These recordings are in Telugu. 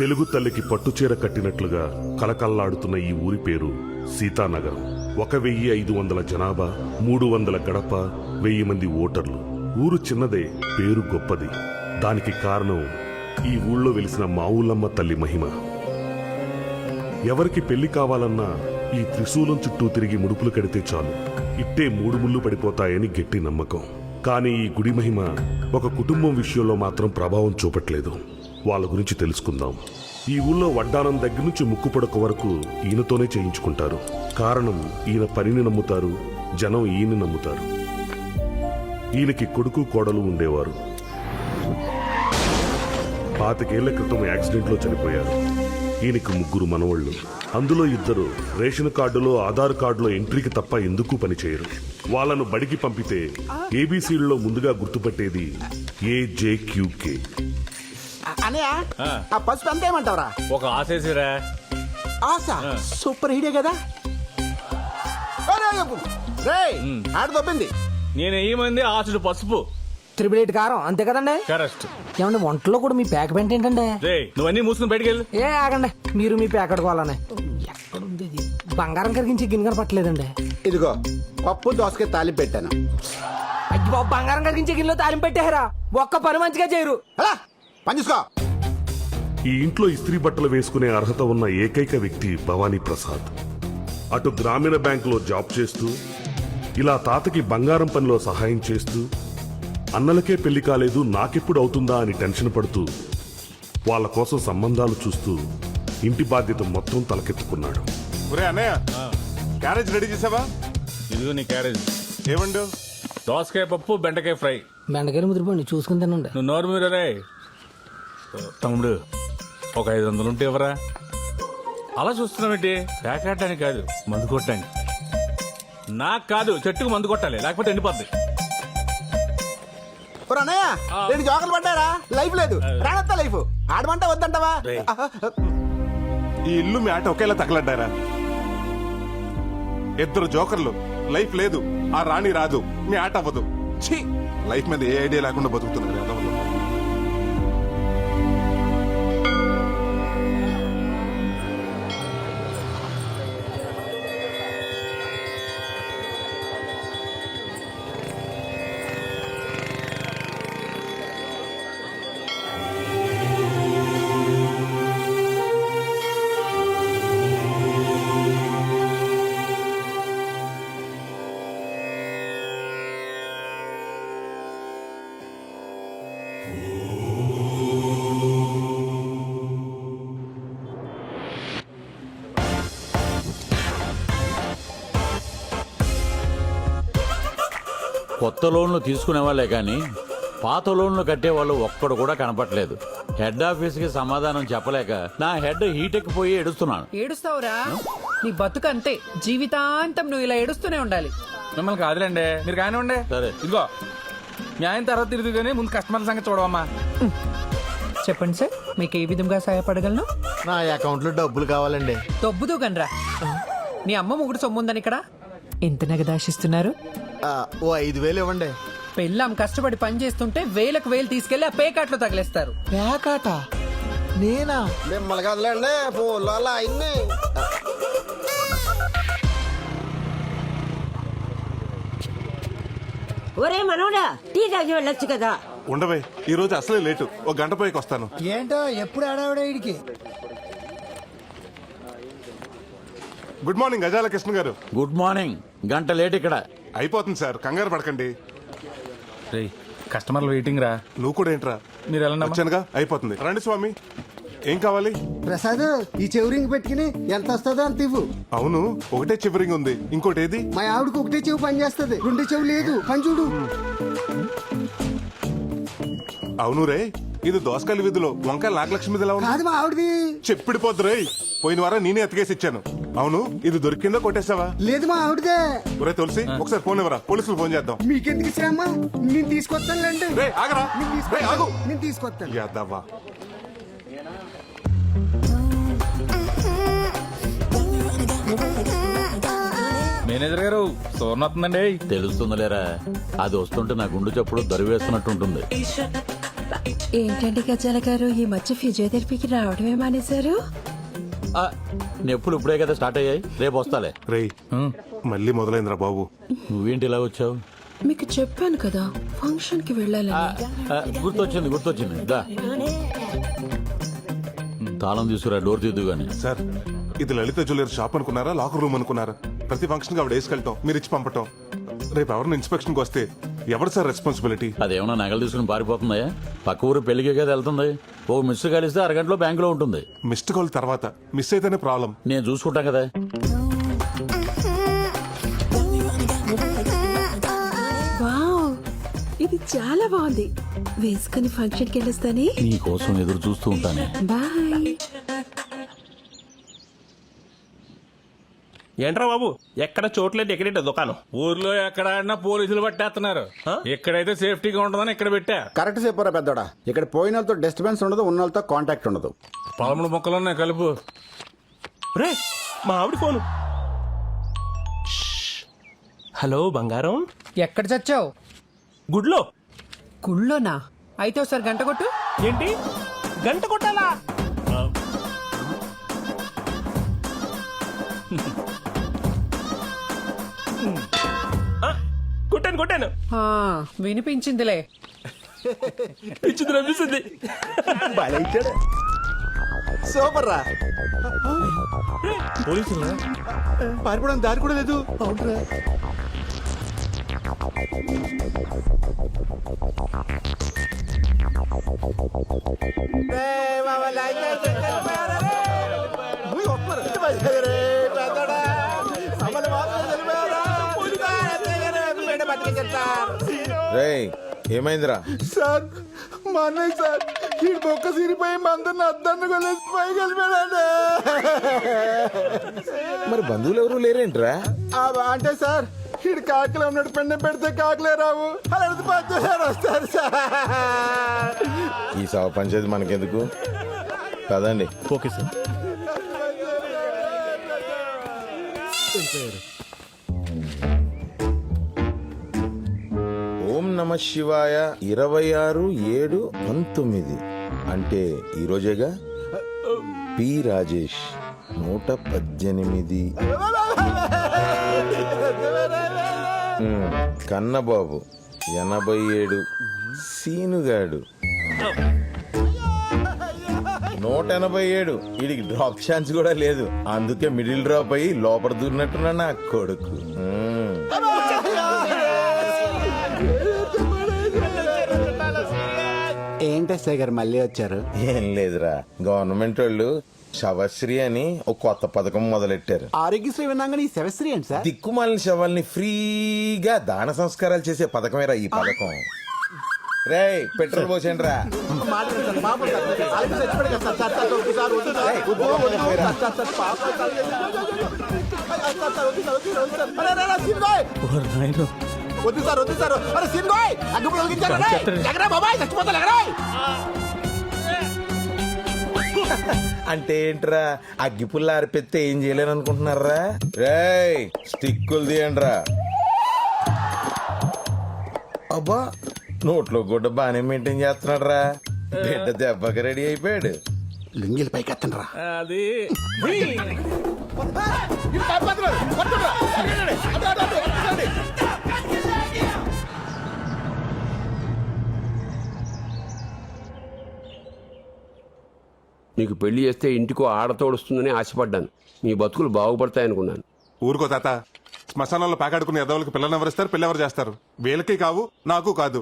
తెలుగు తల్లికి పట్టుచీర కట్టినట్లుగా కలకల్లాడుతున్న ఈ ఊరి పేరు సీతానగరం. ఒక వెయ్యి ఐదు వందల జనాభా మూడు వందల గడప వెయ్యి మంది ఓటర్లు. ఊరు చిన్నదే పేరు గొప్పది. దానికి కారణం ఈ ఊళ్ళో వెలిసిన మావులమ్మ తల్లి మహిమ. ఎవరికి పెళ్ళి కావాలన్నా ఈ త్రిశూలం చుట్టూ తిరిగి ముడుపులు కడితే చాలు. ఇట్టే మూడు ముళ్ళు పడిపోతాయని గట్టి నమ్మకం. కానీ ఈ గుడి మహిమ ఒక కుటుంబం విషయంలో మాత్రం ప్రభావం చూపట్లేదు. వాళ్ళ గురించి తెలుసుకుందాం. ఈ ఊళ్ళో వడ్డానం దగ్గర నుంచి ముక్కుపడక వరకు ఈయనతోనే చేయించుకుంటారు. కారణం ఈయన పనిని నమ్ముతారు జనం ఈయన నమ్ముతారు. ఈయనకి కొడుకు కోడలు ఉండేవారు. పాతికేళ్ళ క్రితం యాక్సిడెంట్లో చనిపోయారు. ఈయనకి ముగ్గురు మనవళ్ళు. అందులో ఇద్దరు రేషన్ కార్డులో ఆధార్ కార్డులో ఎంట్రీకి తప్ప ఎందుకు పనిచేయరు? వాళ్ళను బడికి పంపితే ఏబీసీలలో ముందుగా గుర్తుపట్టేది ఏజేక్యూకే. అనయ్య ఆ. పసుపు ఎంత ఏమంటావరా? ఒక ఆశేసిరా ఆశ? సూపర్ హీడే కదా? రే ఆడ దొబ్బింది నేను ఏమంది ఆశుడు పసుపు? త్రిబుల్ ఎయిట్ కారం అంతే కదండి? కరెస్ట్ ఏమండి వంటలో కూడా మీ ప్యాక్ పెంట్ ఏంటండి? రే నువ్వన్నీ మూసుకుని బయటికి వెళ్ళు ఏ ఆగండి. మీరు మీ ప్యాక్ అడుకోవాలని ఎక్కడుంది ఇది? బంగారం కరిగించి గిన్నె కనపట్లేదండి ఇదిగో పప్పు దోసకాయ తాలింపు పెట్టాను. అయ్యి బంగారం కరిగించే గిన్నెలో తాలింపు పెట్టారా? ఒక్క పని మంచిగా చేయరు. అలా. పని చూసుకో. ఈ ఇంట్లో ఇస్త్రీ బట్టలు వేసుకునే అర్హత ఉన్న ఏకైక వ్యక్తి భవానీ ప్రసాద్. అటు గ్రామీణ బ్యాంకులో జాబ్ చేస్తూ ఇలా తాతకి బంగారం పనిలో సహాయం చేస్తూ అన్నలకే పెళ్ళి కాలేదు నాకెప్పుడు అవుతుందా అని టెన్షన్ పడుతూ వాళ్ళ కోసం సంబంధాలు చూస్తూ ఇంటి బాధ్యత మొత్తం తలకెత్తుకున్నాడు. ఒరే అన్నయ్య క్యారేజ్ రెడీ చేసావా? ఇదిగో నీ క్యారేజ్. ఏమండు? దోసకాయ పప్పు బెండకాయ ఫ్రై. బెండకాయలు ముదిరిపోండి చూసుకుని తినండి. నువ్వు నోరు మీద రే తమ్ముడు ఒక ఐదు వందలు ఉంటే ఎవరా అలా చూస్తున్నావేంటి? పేకాడటానికి కాదు మందు కొట్టడానికి. నాకు కాదు చెట్టుకు మందు కొట్టాలి లేకపోతే ఎండిపోద్ది. అన్నయ్య రెండు జోకలు పడ్డారా? లైఫ్ లేదు. రానత్తా లైఫ్. ఆడమంటే వద్దంటావా. ఈ ఇల్లు మీ ఆట ఒకేలా తగలడ్డారా? ఇద్దరు జోకర్లు లైఫ్ లేదు. ఆ రాణి రాదు మీ ఆట అవ్వదు. ఛీ! లైఫ్ మీద ఏ ఐడియా లేకుండా బతుకుతున్నారు. కొత్త లోన్లు తీసుకునే వాళ్ళే కానీ పాత లోన్లు కట్టే వాళ్ళు ఒక్కడు కూడా కనపట్లేదు హెడ్ ఆఫీస్కి సమాధానం చెప్పలేక నా హెడ్ హీట్ ఎక్కిపోయి ఏడుస్తున్నాను. ఏడుస్తావురా? నీ బతుకు అంతే. జీవితాంతం నువ్వు ఇలా ఏడుస్తూనే ఉండాలి. మిమ్మల్ని కాదులేండి. మీరు కానివ్వండి సరే. ఇదిగో ఆయన తర్వాత తిరిగి కానీ ముందు కస్టమర్ల సంగతి చూడవమ్మా. చెప్పండి సార్ మీకు ఏ విధంగా సహాయపడగలను? నా అకౌంట్లో డబ్బులు కావాలండి. దొబ్బుదు గనరా నీ అమ్మ ముగుడు సొమ్ముందని ఇక్కడ? ఎంత నగదాశిస్తున్నారు? ఆ, ఓ ఐదు వేలు ఇవ్వండి. పెళ్ళాం కష్టపడి పని చేస్తుంటే వేలకు వేలు తీసుకెళ్ళి ఆ పేకాట్లో తగిలేస్తారు. ప్యాకాట నేనా? మిమ్మల్ని కదలండి ఫోన్లో అలా అయింది ఒరే మనోడా టీ తాగి వెళ్ళొచ్చు కదా? ఉండవే ఈ రోజు అసలే లేటు. ఒక గంట పోయికి వస్తాను. ఏంటో ఎప్పుడు ఆడావిడ ఇడికి గుడ్ మార్నింగ్ గజాల కృష్ణ గారు. గుడ్ మార్నింగ్ గంట లేట్ ఇక్కడ. అయిపోతుంది సార్ కంగారు పడకండి. రే కస్టమర్లు వెయిటింగ్ రా. నువ్వు కూడా ఏంట్రా? మీరు అమ్మా. వచ్చానుగా? అయిపోతుంది. రండి స్వామి. ఏం కావాలి? ప్రసాద్ ఈ చెవురింగ్ పెట్టుకుని ఎంత వస్తుందో అంత ఇవ్వు. అవును ఒకటే చివరింగ్ ఉంది. ఇంకోటి ఏది? మా ఆవిడకి ఒకటే చెవు పని చేస్తుంది. రెండు చెవు లేదు. పని చూడు. అవును రే ఇది దోసకాయల వీధిలో వంకాయ నాగలక్ష్మి ఎలా ఉంది. కాదు మా ఆవిడది. చెప్పిడిపోద్దు రేయ్. పోయిన వారం నేనే ఎత్తుకేసి ఇచ్చాను. అవును ఇది దొరికిందో కొట్టేసావా లేదు మా ఆవిడదే. ఒరే తులసి ఒకసారి ఫోన్ ఇవ్వరా? పోలీసులు ఫోన్ చేద్దాం. మీకెందుకు శ్రమ? నేను తీసుకొస్తానులేండి రే ఆగరా. రే ఆగు తీసుకొస్తాను. నేను తీసుకొస్తాను. యాదవ్వా మేనేజర్ గారు సోర్ణ వస్తుందండి. తెలుస్తుందిలేరా. అది వస్తుంటే నా గుండు చప్పుడు దరివేస్తున్నట్టుంటుంది ఏంటండి గజాల గారు ఈ మధ్య ఫిజియోథెరపీకి రావడమే మానేశారు? ఆ, నొప్పులు ఇప్పుడే కదా స్టార్ట్ అయ్యాయి? రేపు వస్తాలే. రేయ్ మళ్ళీ మొదలైందిరా బాబు. నువ్వేంటి ఇలా వచ్చావు? మీకు చెప్పాను కదా ఫంక్షన్కి వెళ్ళాలని. ఆ, గుర్తొచ్చింది గుర్తొచ్చింది. దా. తాళం తీసుకురా డోర్ తీద్దు గాని. సార్ ఇది లలిత జ్యువెలరీ షాప్ అనుకున్నారా లాకర్ రూమ్ అనుకున్నారా? ప్రతి ఫంక్షన్కి ఆవిడ వేసుకెళ్ళటం మీరు ఇచ్చి పంపటం. రేపు ఎవరిని ఇన్స్పెక్షన్కి వస్తే ఎవరు సార్ రెస్పాన్సిబిలిటీ అదేమన్నా నగలు తీసుకుని పారిపోతుందా పక్క ఊరు పెళ్ళికే కదా వెళ్తుంది. ఓ మిస్ కలిస్తే అరగంటలో బ్యాంకులో ఉంటుంది. మిస్డ్ కాల్ తర్వాత. మిస్ అయితేనే ప్రాబ్లం నేను చూసుకుంటాం కదా. వావ్! ఇది చాలా బాగుంది. వేసుకుని ఫంక్షన్కి వెళ్ళొస్తాని? నీ కోసం ఎదురు చూస్తూ ఉంటానే. బాయ్ ఏంట్రా బాబు? ఎక్కడ చోట్లేదు ఎక్కడేట దుకాణం? ఊర్లో ఎక్కడ ఆడినా పోలీసులు పట్టేస్తున్నారు. ఇక్కడైతే సేఫ్టీగా ఉంటుందని ఇక్కడ పెట్టా. కరెక్ట్ చెప్పారా పెద్దోడా? ఇక్కడ పోయిన వాళ్ళతో డిస్టర్బెన్స్ ఉండదు ఉన్న వాళ్ళతో కాంటాక్ట్ ఉండదు. పదమూడు మొక్కలు ఉన్నాయి కలుపు. రే మా ఆవిడ ఫోను. హలో బంగారం? ఎక్కడ చచ్చావు? గుడ్లో? గుళ్ళోనా? అయితే ఒకసారి గంట కొట్టు. ఏంటి? గంట కొట్టాలా? కొట్టాను. వినిపించిందిలే. ఇచ్చింది అనిపిస్తుంది సూపర్ రా పోలీసులు పారిపోవడం దారి కూడా లేదు. రేయ్ ఏమైందిరా? సార్ మా అన్నయ్య సార్ ఈ బొక్క సిరిపోయి మందరిని అద్దన్ని కొలేసి పైకి వెళ్ళిపోయాడు మరి బంధువులు ఎవరు లేరేంట్రా? ఆ, అంటే సార్ ఈడు కాకలే ఉన్నాడు పెండ పెడితే కాకలే రావు. అలాంటి పద్దెసారి వస్తారు సార్? ఈ సవ పంచేది మనకెందుకు? కదండి ఓకే సార్. నమ శివాయ ఇరవై ఆరు ఏడు పంతొమ్మిది. అంటే ఈరోజేగా పి రాజేష్ నూట పద్దెనిమిది. కన్నబాబు ఎనభై ఏడు సీనుగాడు నూట ఎనభై ఏడు వీడికి డ్రాప్ ఛాన్స్ కూడా లేదు. అందుకే మిడిల్ డ్రాప్ అయ్యి లోపల దూరినట్టున్నా నా కొడుకు. ఎస్ఐ గారు మళ్ళీ వచ్చారు ఏం లేదురా గవర్నమెంట్ వాళ్ళు శవశ్రీ అని ఒక కొత్త పథకం మొదలెట్టారు ఆరోగ్యశ్రీ విన్నాగా ఈ శవశ్రీ ఏంటి సార్ దిక్కుమాలిన శవాల్ని ఫ్రీగా దాన సంస్కారాలు చేసే పథకమేరా ఈ పథకం రేయ్ పెట్రోల్ పోసేయండి రా వద్దు సార్ వద్దు సార్. అరే సిన్గోయ్ అగ్గిపులు వెలిగించారు రే. ఎగరా బాబాయ్ చచ్చిపోతా ఎగరా. అంటే ఏంట్రా అగ్గిపుల్ల ఆరిపెత్తే ఏం చేయలేను అనుకుంటున్నారా రేయ్ స్టిక్కులు తీయండి రా అబ్బా నోట్లో గుడ్డ బాగానే మెయింటైన్ చేస్తున్నాడు రా బిడ్డ దెబ్బకి రెడీ అయిపోయాడు. లింగిల్ పైకి ఎత్తండి రా అది. నీకు పెళ్ళి చేస్తే ఇంటికో ఆడతోడుస్తుందని ఆశపడ్డాను. మీ బతుకులు బాగుపడతాయనుకున్నాను. ఊరుకో తాత. శ్మశానంలో పాకాడుకుని ఎదవలకు పిల్లలు ఎవరిస్తారు పిల్ల ఎవరు చేస్తారు? వీళ్ళకి కావు నాకు కాదు.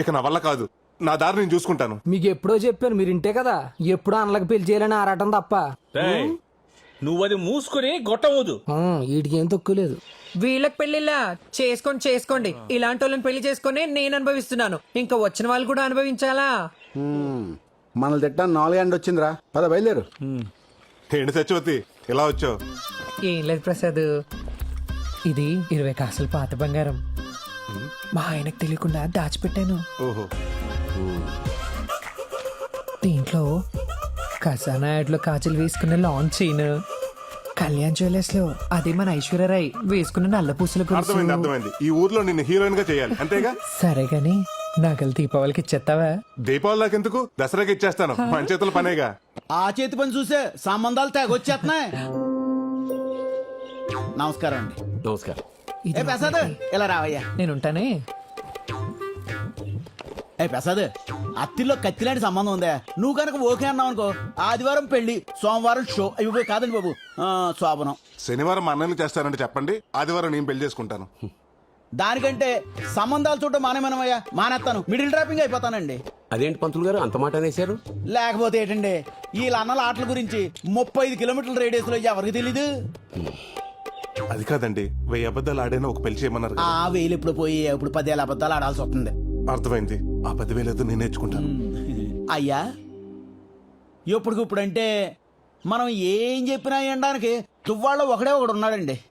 ఇక నా వల్ల కాదు. నా దారి నేను చూసుకుంటాను. మీకు ఎప్పుడో చెప్పాను మీరు ఇంటే కదా. ఎప్పుడో అన్నలకు పెళ్ళి చేయాలని ఆరాటం తప్ప. నువ్వు అది మూసుకుని గొట్టవద్దు. వీటికి ఏం తక్కువ లేదు. వీళ్ళకి పెళ్ళిలా చేసుకొని చేసుకోండి. ఇలాంటి వాళ్ళని పెళ్ళి చేసుకొని నేను అనుభవిస్తున్నాను. ఇంకా వచ్చిన వాళ్ళు కూడా అనుభవించాలా? మనల్ని తిట్టా నాలుగు ఎండ్ వచ్చిందిరా. పద బయలుదేరు. ఏంటి సత్యవతి? ఇలా వచ్చావు? ఏం లేదు ప్రసాద్. ఇది ఇరవై కాసులు పాత బంగారం. మా ఆయనకు తెలియకుండా దాచిపెట్టాను. ఓహో. దీంట్లో ఖజానా యాడ్లో కాజులు వేసుకున్న లాంగ్ చైన్ కళ్యాణ్ జ్యువెలర్స్లో అది మన ఐశ్వర్యరాయ్ వేసుకున్న నల్ల పూసల అర్థమైంది ఈ ఊర్లో నిన్ను హీరోయిన్గా చేయాలి. అంతేగా? సరే గాని నాకల్ దీపావళికి ఇచ్చేస్తావా? దీపావళి నాకెందుకు? దసరాకి ఇచ్చేస్తాను. మన చేతుల పనేగా. ఆ చేతి పని చూసే సంబంధాలు తెగొచ్చేస్తున్నాయి నమస్కారం అండి. నమస్కారం. ఏ ప్రసాద్ ఇలా రావయ్యా. నేను ఉంటానే ఏ ప్రసాద్ అత్తిలో కత్తిలాంటి సంబంధం ఉందా? నువ్వు కనుక ఓకే అన్నావు అనుకో ఆదివారం పెళ్ళి సోమవారం షో అవి కాదండి బాబు. ఆ, శోభనం. శనివారం మా అన్నయ్యని చేస్తానంటే చెప్పండి. ఆదివారం నేను పెళ్ళి చేసుకుంటాను. దానికంటే సంబంధాలు చూడటం మానేమనమయ్యా? మానేస్తాను మిడిల్ డ్రాపింగ్ అయిపోతానండి. అదేంటి పంతులు గారు? అంత మాట అనేశారు? లేకపోతే ఏంటండి? ఈ అన్నల ఆటల గురించి ముప్పై ఐదు కిలోమీటర్ల రేడియస్లో ఎవరికి తెలీదు? అది కాదండి. వెయ్యి అబద్ధాలు ఆడైనా ఒక పెళ్ళి చేయమన్నారు ఆ. వేలు ఇప్పుడు పోయి ఇప్పుడు పదేళ్ళ అబద్ధాలు ఆడాల్సి వస్తుంది. అర్థమైంది. ఆ పదివేలు ఏదో నేను నేర్చుకుంటాను. అయ్యా ఇప్పటికిప్పుడు అంటే మనం ఏం చెప్పినా వినడానికి తువ్వాళ్ళలో ఒకడే ఒకడు ఉన్నాడండి